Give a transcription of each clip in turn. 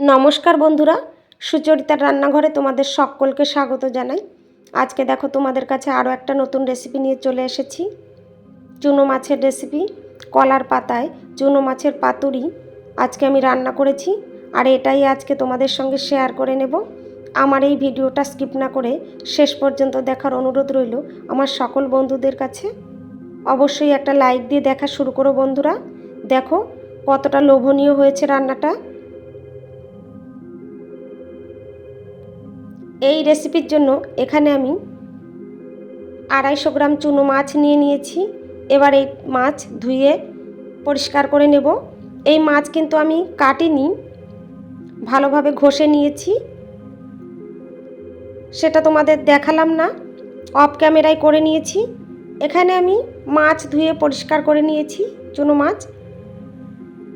নমস্কার বন্ধুরা, সুচরিতার রান্নাঘরে তোমাদের সকলকে স্বাগত জানাই। আজকে দেখো তোমাদের কাছে আরও একটা নতুন রেসিপি নিয়ে চলে এসেছি। চুনো মাছের রেসিপি কলার পাতায় চুনো মাছের পাতুরি আজকে আমি রান্না করেছি আর এটাই আজকে তোমাদের সঙ্গে শেয়ার করে নেব। আমার এই ভিডিওটা স্কিপ না করে শেষ পর্যন্ত দেখার অনুরোধ রইল আমার সকল বন্ধুদের কাছে। অবশ্যই একটা লাইক দিয়ে দেখা শুরু করো বন্ধুরা। দেখো কতটা লোভনীয় হয়েছে রান্নাটা। এই রেসিপির জন্য এখানে আমি আড়াইশো গ্রাম চুনো মাছ নিয়ে নিয়েছি। এবার এই মাছ ধুয়ে পরিষ্কার করে নেব। এই মাছ কিন্তু আমি কাটিনি, ভালোভাবে ঘষে নিয়েছি। সেটা তোমাদের দেখালাম না অফ ক্যামেরায় করে নিয়েছি। এখানে আমি মাছ ধুয়ে পরিষ্কার করে নিয়েছি, চুনো মাছ।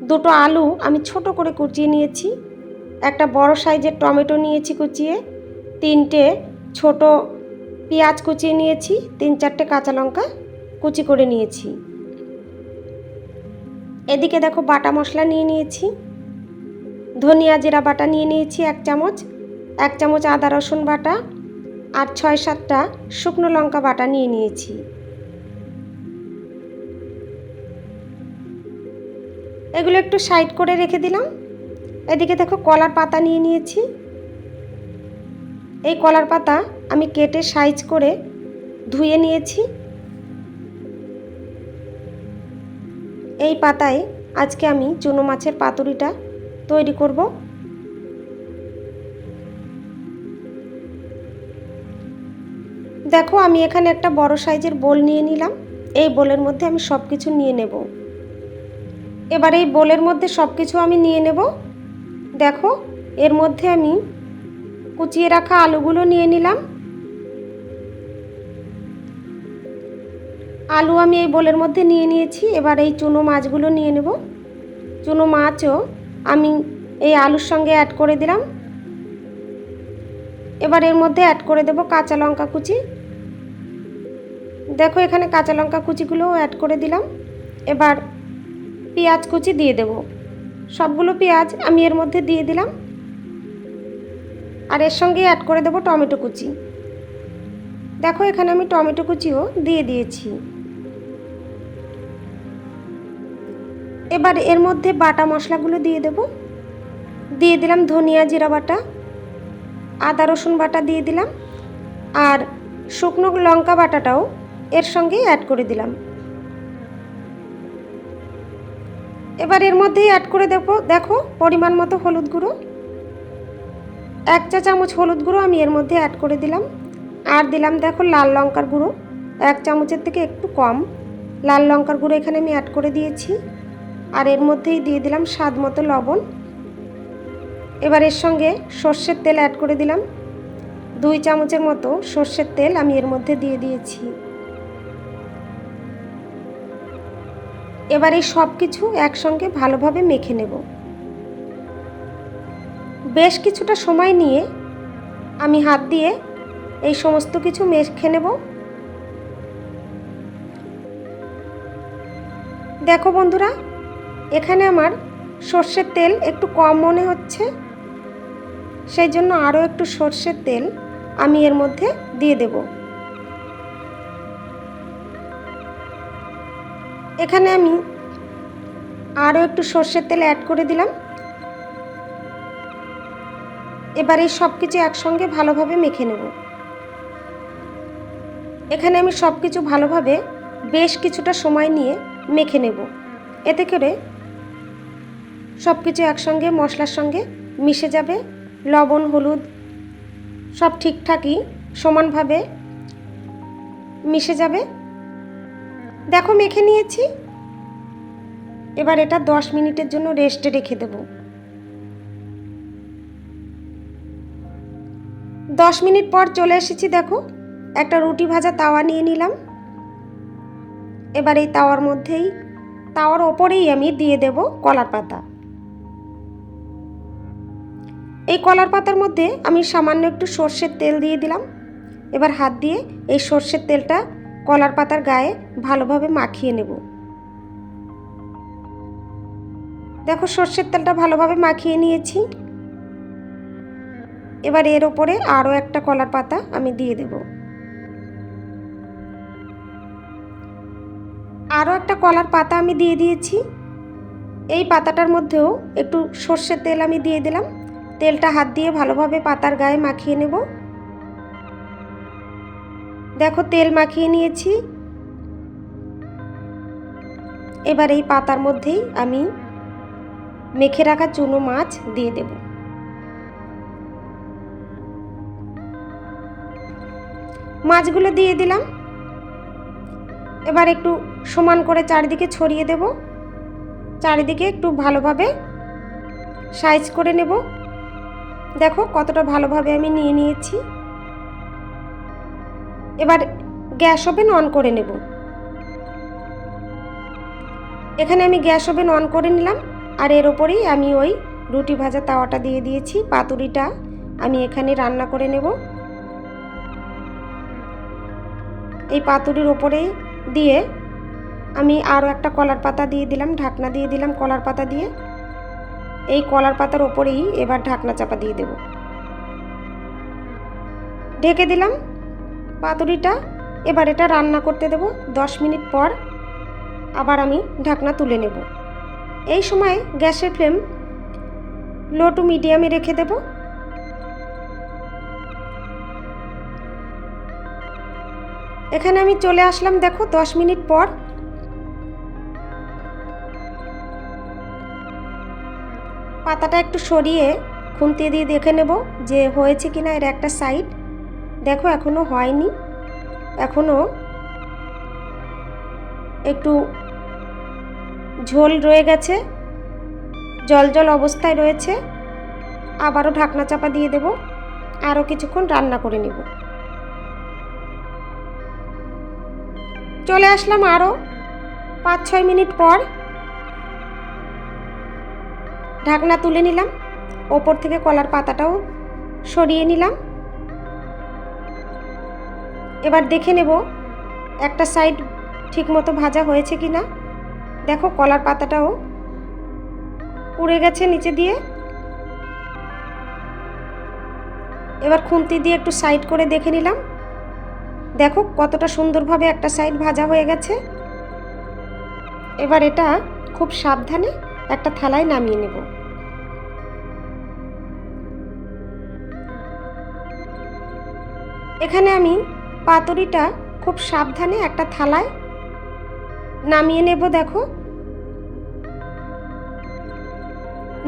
দুটো আলু আমি ছোট করে কুচিয়ে নিয়েছি। একটা বড় সাইজের টমেটো নিয়েছি কুচিয়ে। তিনটে ছোট পেঁয়াজ কুচিয়ে নিয়েছি, তিন চারটে কাঁচা লঙ্কা কুচি করে নিয়েছি। এদিকে দেখো বাটা মশলা নিয়ে নিয়েছি, ধনিয়া জিরা বাটা নিয়ে নিয়েছি এক চামচ এক চামচ আদা রসুন বাটা আর ছয় সাতটা শুকনো লঙ্কা বাটা নিয়ে নিয়েছি। এগুলো একটু সাইড করে রেখে দিলাম। এদিকে দেখো কলার পাতা নিয়ে নিয়েছি। এই কলার পাতা আমি কেটে সাইজ করে ধুয়ে নিয়েছি। এই পাতায় আজকে আমি চুনো মাছের পাতুরিটা তৈরি করব। দেখো, আমি এখানে একটা বড় সাইজের বোল নিয়ে নিলাম। এই বোলের মধ্যে আমি সব কিছু নিয়ে নেব। এবার এই বোলের মধ্যে সব কিছু আমি নিয়ে নেব। দেখো, এর মধ্যে আমি কুচিয়ে রাখা আলুগুলো নিয়ে নিলাম। আলু আমি এই বোলের মধ্যে নিয়ে নিয়েছি, এবার এই চুনো মাছগুলো নিয়ে নেব। চুনো মাছও আমি এই আলুর সঙ্গে অ্যাড করে দিলাম। এবার এর মধ্যে অ্যাড করে দেব কাঁচা লঙ্কা কুচি। দেখো এখানে কাঁচা লঙ্কা কুচিগুলোও অ্যাড করে দিলাম। এবার পেঁয়াজ কুচি দিয়ে দেব। সবগুলো পেঁয়াজ আমি এর মধ্যে দিয়ে দিলাম। আর এর সঙ্গে অ্যাড করে দেবো টমেটো কুচি। দেখো এখানে আমি টমেটো কুচিও দিয়ে দিয়েছি। এবার এর মধ্যে বাটা মশলাগুলো দিয়ে দেব। দিয়ে দিলাম ধনিয়া জিরা বাটা, আদা রসুন বাটা দিয়ে দিলাম, আর শুকনো লঙ্কা বাটাটাও এর সঙ্গেই অ্যাড করে দিলাম। এবার এর মধ্যেই অ্যাড করে দেবো, দেখো পরিমাণ মতো হলুদ গুঁড়ো। এক চা চামচ হলুদ গুঁড়ো আমি এর মধ্যে অ্যাড করে দিলাম। আর দিলাম দেখো লাল লঙ্কার গুঁড়ো। এক চামচের থেকে একটু কম। লাল লঙ্কার গুঁড়ো এখানে আমি অ্যাড করে দিয়েছি। আর এর মধ্যেই দিয়ে দিলাম স্বাদ মতো লবণ। এবার এর সঙ্গে সর্ষের তেল অ্যাড করে দিলাম। দুই চামচের মতো সর্ষের তেল আমি এর মধ্যে দিয়ে দিয়েছি। এবার এই সব কিছু একসঙ্গে ভালোভাবে মেখে নেব। বেশ কিছুটা সময় নিয়ে আমি হাত দিয়ে এই সমস্ত কিছু মেখে নেব। দেখো বন্ধুরা, এখানে আমার সর্ষের তেল একটু কম মনে হচ্ছে। সেই জন্য আরও একটু সর্ষের তেল আমি এর মধ্যে দিয়ে দেব। এখানে আমি আরও একটু সর্ষের তেল অ্যাড করে দিলাম। এবার এই সব কিছু একসঙ্গে ভালোভাবে মেখে নেব। এখানে আমি সব কিছু ভালোভাবে বেশ কিছুটা সময় নিয়ে মেখে নেব। এতে করে সব কিছু একসঙ্গে মশলার সঙ্গে মিশে যাবে, লবণ, হলুদ সব ঠিকঠাকই সমানভাবে মিশে যাবে। দেখো, মেখে নিয়েছি। এবার এটা দশ মিনিটের জন্য রেস্টে রেখে দেবো। দশ মিনিট পর চলে এসেছি, দেখো। একটা রুটি ভাজা তাওয়া নিয়ে নিলাম। এবার এই তাওয়ার মধ্যেই, তাওয়ার ওপরেই আমি দিয়ে দেব কলার পাতা। এই কলার পাতার মধ্যে আমি সামান্য একটু সর্ষের তেল দিয়ে দিলাম। এবার হাত দিয়ে এই সর্ষের তেলটা কলার পাতার গায়ে ভালোভাবে মাখিয়ে নেব। দেখো, সর্ষের তেলটা ভালোভাবে মাখিয়ে নিয়েছি। এবার এর ওপরে আরও একটা কলার পাতা আমি দিয়ে দেব। আরও একটা কলার পাতা আমি দিয়ে দিয়েছি। এই পাতাটার মধ্যেও একটু সর্ষের তেল আমি দিয়ে দিলাম। তেলটা হাত দিয়ে ভালোভাবে পাতার গায়ে মাখিয়ে নেব। দেখো, তেল মাখিয়ে নিয়েছি। এবার এই পাতার মধ্যেই আমি মেখে রাখা চুনো মাছ দিয়ে দেব। মাছগুলো দিয়ে দিলাম। এবার একটু সমান করে চারিদিকে ছড়িয়ে দেব। চারিদিকে একটু ভালোভাবে সাইজ করে নেব। দেখো কতটা ভালোভাবে আমি নিয়ে নিয়েছি। এবার গ্যাস ওভেন অন করে নেব। এখানে আমি গ্যাস ওভেন অন করে নিলাম। আর এর ওপরেই আমি ওই রুটি ভাজা তাওয়াটা দিয়ে দিয়েছি, পাতুরিটা আমি এখানে রান্না করে নেব। এই পাতুরির ওপরেই দিয়ে আমি আরও একটা কলার পাতা দিয়ে দিলাম, ঢাকনা দিয়ে দিলাম কলার পাতা দিয়ে। এই কলার পাতার ওপরেই এবার ঢাকনা চাপা দিয়ে দেব। ঢেকে দিলাম পাতুরিটা, এবার এটা রান্না করতে দেব। দশ মিনিট পর আবার আমি ঢাকনা তুলে নেব। এই সময় গ্যাসের ফ্লেম লো টু মিডিয়ামে রেখে দেব। এখানে আমি চলে আসলাম, দেখো, দশ মিনিট পর। পাতাটা একটু সরিয়ে খুন্তি দিয়ে দেখে নেব যে হয়েছে কি না এর একটা সাইড দেখো এখনও হয়নি। এখনও একটু ঝোল রয়ে গেছে, জল জল অবস্থায় রয়েছে। আবারও ঢাকনা চাপা দিয়ে দেব। আরও কিছুক্ষণ রান্না করে নেব। চলে আসলাম আরও পাঁচ, ছয় মিনিট পর। ঢাকনা তুলে নিলাম, ওপর থেকে কলার পাতাটাও সরিয়ে নিলাম। এবার দেখে নেব একটা সাইড ঠিকমতো ভাজা হয়েছে কি না দেখো কলার পাতাটাও উড়ে গেছে নিচে দিয়ে। এবার খুন্তি দিয়ে একটু সাইড করে দেখে নিলাম। দেখো কতটা সুন্দরভাবে একটা সাইড ভাজা হয়ে গেছে। এবার এটা খুব সাবধানে একটা থালায় নামিয়ে নেব। এখানে আমি পাতুরিটা খুব সাবধানে একটা থালায় নামিয়ে নেব, দেখো।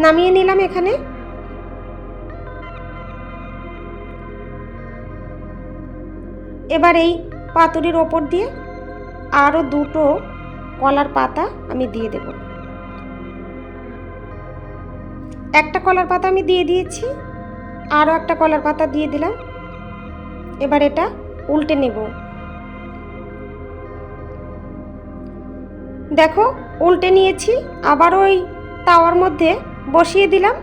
নামিয়ে নিলাম এখানে এবার এই পাতুরির ওপর দিয়ে আরও দুটো কলার পাতা আমি দিয়ে দেব। একটা কলার পাতা আমি দিয়ে দিয়েছি আরও একটা কলার পাতা দিয়ে দিলাম। এবার এটা উল্টে নেব। দেখো, উল্টে নিয়েছি, আবার ওই তাওয়ার মধ্যে বসিয়ে দিলাম।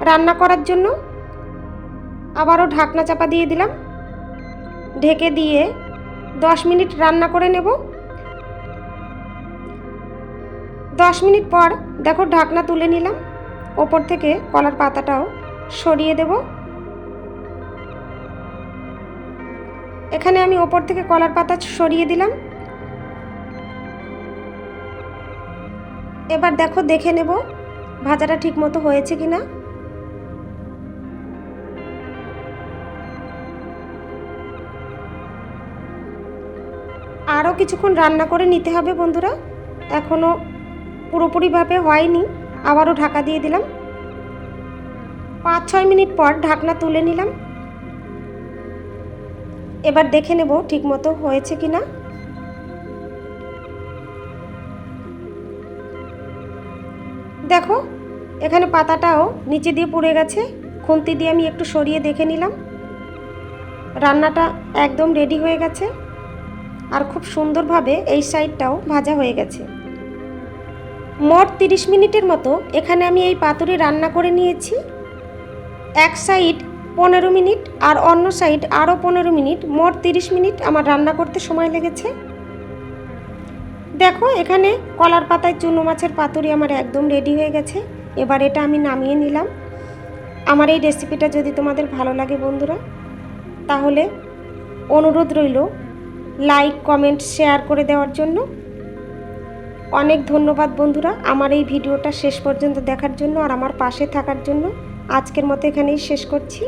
রান্না করার জন্য আবারও ঢাকনা চাপা দিয়ে দিলাম। ঢেকে দিয়ে দশ মিনিট রান্না করে নেব। দশ মিনিট পর দেখো ঢাকনা তুলে নিলাম। ওপর থেকে কলার পাতাটাও সরিয়ে দেব। এখানে আমি ওপর থেকে কলার পাতা সরিয়ে দিলাম। এবার দেখো দেখে নেব ভাজাটা ঠিক মতো হয়েছে কি না আরও কিছুক্ষণ রান্না করে নিতে হবে বন্ধুরা। এখনও পুরোপুরিভাবে হয়নি। আবারও ঢাকা দিয়ে দিলাম। পাঁচ ছয় মিনিট পর ঢাকনা তুলে নিলাম। এবার দেখে নেব ঠিকমতো হয়েছে কি না দেখো, এখানে পাতাটাও নিচে দিয়ে পড়ে গেছে। খুন্তি দিয়ে আমি একটু সরিয়ে দেখে নিলাম। রান্নাটা একদম রেডি হয়ে গেছে। আর খুব সুন্দরভাবে এই সাইডটাও ভাজা হয়ে গেছে। মোট তিরিশ মিনিটের মতো এখানে আমি এই পাতুরি রান্না করে নিয়েছি। এক সাইড পনেরো মিনিট আর অন্য সাইড আরও পনেরো মিনিট, মোট তিরিশ মিনিট আমার রান্না করতে সময় লেগেছে। দেখো, এখানে কলার পাতায় চুনো মাছের পাতুরি আমার একদম রেডি হয়ে গেছে। এবার এটা আমি নামিয়ে নিলাম। আমার এই রেসিপিটা যদি তোমাদের ভালো লাগে বন্ধুরা, তাহলে অনুরোধ রইল লাইক কমেন্ট শেয়ার করে দেওয়ার জন্য। অনেক ধন্যবাদ বন্ধুরা আমার এই ভিডিওটা শেষ পর্যন্ত দেখার জন্য আর আমার পাশে থাকার জন্য। আজকের মতো এখানেই শেষ করছি।